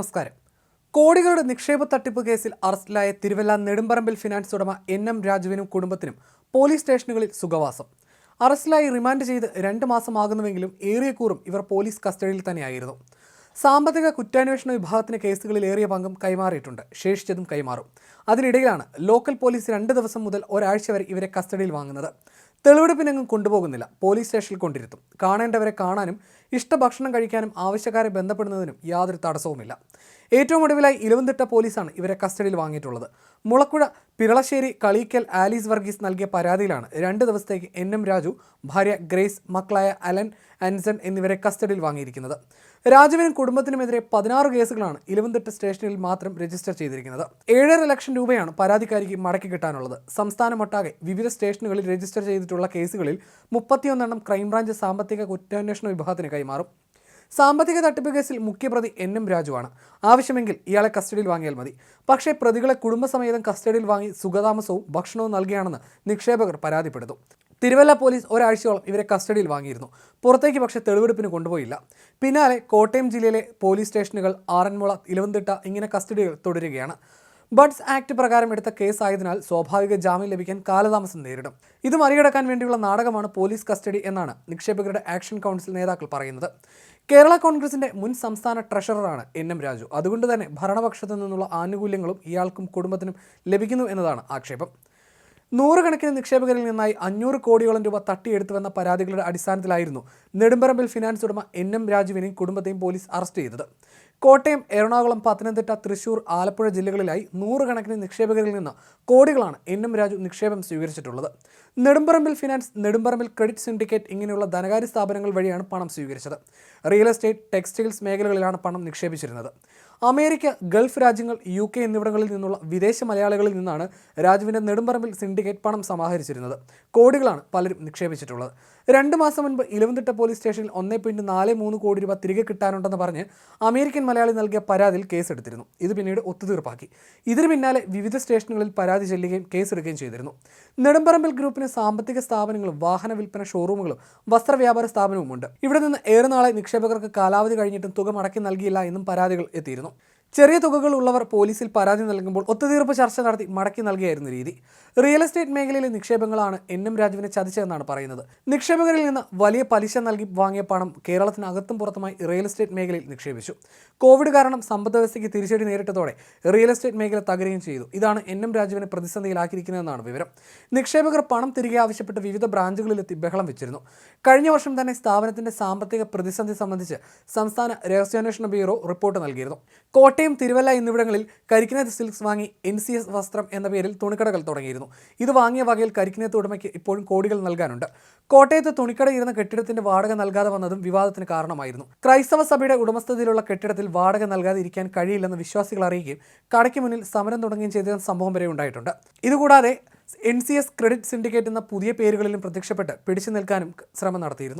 നമസ്കാരം. കോടികളുടെ നിക്ഷേപ തട്ടിപ്പ് കേസിൽ അറസ്റ്റിലായ തിരുവല്ല നെടുമ്പറമ്പിൽ ഫിനാൻസ് ഉടമ എൻ എം രാജുവിനും കുടുംബത്തിനും പോലീസ് സ്റ്റേഷനുകളിൽ സുഖവാസം. അറസ്റ്റിലായി റിമാൻഡ് ചെയ്ത് രണ്ട് മാസമാകുന്നുവെങ്കിലും ഏറിയ കൂറും ഇവർ പോലീസ് കസ്റ്റഡിയിൽ തന്നെയായിരുന്നു. സാമ്പത്തിക കുറ്റാന്വേഷണ വിഭാഗത്തിന് കേസുകളിൽ ഏറിയ പങ്കും കൈമാറിയിട്ടുണ്ട്. ശേഷിച്ചതും കൈമാറും. അതിനിടയിലാണ് ലോക്കൽ പോലീസ് രണ്ട് ദിവസം മുതൽ ഒരാഴ്ച വരെ ഇവരെ കസ്റ്റഡിയിൽ വാങ്ങുന്നത്. തെളിവെടുപ്പിനെങ്ങും കൊണ്ടുപോകുന്നില്ല. പോലീസ് സ്റ്റേഷനിൽ കൊണ്ടിരുത്തും. കാണേണ്ടവരെ കാണാനും ഇഷ്ടഭക്ഷണം കഴിക്കാനും ആവശ്യക്കാരെ ബന്ധപ്പെടുന്നതിനും യാതൊരു തടസ്സവുമില്ല. ഏറ്റവും ഒടുവിലായി ഇലവന്തിട്ട പോലീസാണ് ഇവരെ കസ്റ്റഡിയിൽ വാങ്ങിയിട്ടുള്ളത്. മുളക്കുഴ പിറളശ്ശേരി കളീക്കൽ ആലീസ് വർഗീസ് നൽകിയ പരാതിയിലാണ് രണ്ട് ദിവസത്തേക്ക് എൻ എം രാജു ഭാര്യ ഗ്രേസ് മക്കളായ അലൻ ആൻസൺ എന്നിവരെ കസ്റ്റഡിയിൽ വാങ്ങിയിരിക്കുന്നത്. രാജുവിനും കുടുംബത്തിനുമെതിരെ പതിനാറ് കേസുകളാണ് ഇലവന്തിട്ട സ്റ്റേഷനിൽ മാത്രം രജിസ്റ്റർ ചെയ്തിരിക്കുന്നത്. ഏഴര ലക്ഷം രൂപയാണ് പരാതിക്കാരിക്ക് മടക്കി കിട്ടാനുള്ളത്. സംസ്ഥാനമൊട്ടാകെ വിവിധ സ്റ്റേഷനുകളിൽ രജിസ്റ്റർ ചെയ്തിട്ടുള്ള കേസുകളിൽ മുപ്പത്തിയൊന്നെണ്ണം ക്രൈംബ്രാഞ്ച് സാമ്പത്തിക കുറ്റാന്വേഷണ വിഭാഗത്തിന് കൈമാറും. സാമ്പത്തിക തട്ടിപ്പ് കേസിൽ മുഖ്യപ്രതി എൻ എം രാജുവാണ്. ആവശ്യമെങ്കിൽ ഇയാളെ കസ്റ്റഡിയിൽ വാങ്ങിയാൽ മതി. പക്ഷേ പ്രതികളെ കുടുംബസമേതം കസ്റ്റഡിയിൽ വാങ്ങി സുഖതാമസവും ഭക്ഷണവും നൽകിയാണെന്ന് നിക്ഷേപകർ പരാതിപ്പെടുന്നു. തിരുവല്ല പോലീസ് ഒരാഴ്ചയോളം ഇവരെ കസ്റ്റഡിയിൽ വാങ്ങിയിരുന്നു. പുറത്തേക്ക് പക്ഷേ തെളിവെടുപ്പിന് കൊണ്ടുപോയില്ല. പിന്നാലെ കോട്ടയം ജില്ലയിലെ പോലീസ് സ്റ്റേഷനുകൾ ആറന്മുള ഇലവന്തിട്ട ഇങ്ങനെ കസ്റ്റഡികൾ തുടരുകയാണ്. ബഡ്സ് ആക്ട് പ്രകാരം എടുത്ത കേസായതിനാൽ സ്വാഭാവിക ജാമ്യം ലഭിക്കാൻ കാലതാമസം നേരിടും. ഇത് മറികടക്കാൻ വേണ്ടിയുള്ള നാടകമാണ് പോലീസ് കസ്റ്റഡി എന്നാണ് നിക്ഷേപകരുടെ ആക്ഷൻ കൗൺസിൽ നേതാക്കൾ പറയുന്നത്. കേരള കോൺഗ്രസിന്റെ മുൻ സംസ്ഥാന ട്രഷററാണ് എൻ എം രാജു. അതുകൊണ്ട് തന്നെ ഭരണപക്ഷത്തു നിന്നുള്ള ആനുകൂല്യങ്ങളും ഇയാൾക്കും കുടുംബത്തിനും ലഭിക്കുന്നു എന്നതാണ് ആക്ഷേപം. നൂറുകണക്കിന് നിക്ഷേപകരിൽ നിന്നായി അഞ്ഞൂറ് കോടിയോളം രൂപ തട്ടിയെടുത്തുവെന്ന പരാതികളുടെ അടിസ്ഥാനത്തിലായിരുന്നു നെടുമ്പറമ്പിൽ ഫിനാൻസ് ഉടമ എൻ എം രാജുവിനെയും കുടുംബത്തെയും പോലീസ് അറസ്റ്റ് ചെയ്തത്. കോട്ടയം എറണാകുളം പത്തനംതിട്ട തൃശൂർ ആലപ്പുഴ ജില്ലകളിലായി നൂറുകണക്കിന് നിക്ഷേപകരിൽ നിന്ന് കോടികളാണ് എൻ എം രാജു നിക്ഷേപം സ്വീകരിച്ചിട്ടുള്ളത്. Nedumparambil finance Nedumparambil credit syndicate ഇങ്ങനെയുള്ള ധനകാര്യ സ്ഥാപനങ്ങൾ വഴിയാണ് പണം സ്വീകരിച്ചത്. റിയൽ എസ്റ്റേറ്റ് ടെക്സ്റ്റൈൽസ് മേഖലകളിലാണ് പണം നിക്ഷേപിച്ചിരുന്നത്. അമേരിക്ക ഗൾഫ് രാജ്യങ്ങൾ യു കെ എന്നിവിടങ്ങളിൽ നിന്നുള്ള വിദേശ മലയാളികളിൽ നിന്നാണ് രാജുവിന്റെ നെടുമ്പറമ്പിൽ സിൻഡിക്കേറ്റ് പണം സമാഹരിച്ചിരുന്നത്. കോടികളാണ് പലരും നിക്ഷേപിച്ചിട്ടുള്ളത്. രണ്ട് മാസം മുൻപ് ഇലവന്തിട്ട പോലീസ് സ്റ്റേഷനിൽ ഒന്നേ പോയിന്റ് നാല് മൂന്ന് കോടി രൂപ തിരികെ കിട്ടാനുണ്ടെന്ന് പറഞ്ഞ് അമേരിക്കൻ മലയാളി നൽകിയ പരാതിയിൽ കേസെടുത്തിരുന്നു. ഇത് പിന്നീട് ഒത്തുതീർപ്പാക്കി. ഇതിന് പിന്നാലെ വിവിധ സ്റ്റേഷനുകളിൽ പരാതി ചെല്ലുകയും കേസെടുക്കുകയും ചെയ്തിരുന്നു. നെടുമ്പറമ്പിൽ ഗ്രൂപ്പിന് സാമ്പത്തിക സ്ഥാപനങ്ങളും വാഹന വിൽപ്പന ഷോറൂമുകളും വസ്ത്രവ്യാപാര സ്ഥാപനവുമുണ്ട്. ഇവിടെ നിന്ന് ഏറെ നാളെ നിക്ഷേപകർക്ക് കാലാവധി കഴിഞ്ഞിട്ടും തുക മടക്കി നൽകിയില്ല എന്നും പരാതികൾ എത്തിയിരുന്നു. ചെറിയ തുകകൾ ഉള്ളവർ പോലീസിൽ പരാതി നൽകുമ്പോൾ ഒത്തുതീർപ്പ് ചർച്ച നടത്തി മടക്കി നൽകിയായിരുന്നു രീതി. റിയൽ എസ്റ്റേറ്റ് മേഖലയിലെ നിക്ഷേപങ്ങളാണ് എൻ എം രാജുവിനെ ചതിച്ചതെന്നാണ് പറയുന്നത്. നിക്ഷേപകരിൽ നിന്ന് വലിയ പലിശ നൽകി വാങ്ങിയ പണം കേരളത്തിനകത്തും പുറത്തുമായി റിയൽ എസ്റ്റേറ്റ് മേഖലയിൽ നിക്ഷേപിച്ചു. കോവിഡ് കാരണം സമ്പദ് വ്യവസ്ഥയ്ക്ക് തിരിച്ചടി നേരിട്ടതോടെ റിയൽ എസ്റ്റേറ്റ് മേഖല തകരുകയും ചെയ്തു. ഇതാണ് എൻ എം രാജുവിനെ പ്രതിസന്ധിയിലാക്കിയിരിക്കുന്നതെന്നാണ് വിവരം. നിക്ഷേപകർ പണം തിരികെ ആവശ്യപ്പെട്ട് വിവിധ ബ്രാഞ്ചുകളിലെത്തി ബഹളം വെച്ചിരുന്നു. കഴിഞ്ഞ വർഷം തന്നെ സ്ഥാപനത്തിന്റെ സാമ്പത്തിക പ്രതിസന്ധി സംബന്ധിച്ച് സംസ്ഥാന രഹസ്യാന്വേഷണ ബ്യൂറോ റിപ്പോർട്ട് നൽകിയിരുന്നു. കോട്ടയം തിരുവല്ല എന്നിവിടങ്ങളിൽ കരിക്കിനത്ത് സിൽക്സ് വാങ്ങി എൻ സി എസ് വസ്ത്രം എന്ന പേരിൽ തുണിക്കടകൾ തുടങ്ങിയിരുന്നു. ഇത് വാങ്ങിയ വകയിൽ കരിക്കിനത്ത് ഉടമയ്ക്ക് ഇപ്പോഴും കോടികൾ നൽകാനുണ്ട്. കോട്ടയത്ത് തുണിക്കട ഇരുന്ന കെട്ടിടത്തിന്റെ വാടക നൽകാതെ വന്നതും വിവാദത്തിന് കാരണമായിരുന്നു. ക്രൈസ്തവ സഭയുടെ ഉടമസ്ഥതയിലുള്ള കെട്ടിടത്തിൽ വാടക നൽകാതെ ഇരിക്കാൻ കഴിയില്ലെന്ന് വിശ്വാസികൾ അറിയുകയും കടയ്ക്ക് മുന്നിൽ സമരം തുടങ്ങുകയും ചെയ്ത സംഭവം വരെ ഉണ്ടായിട്ടുണ്ട്. ഇതുകൂടാതെ N C S credit syndicate എന്ന പുതിയ പേരുകളിലും പ്രത്യക്ഷപ്പെട്ട് പിടിച്ചു നിൽക്കാനും ശ്രമം നടത്തിയിരുന്നു.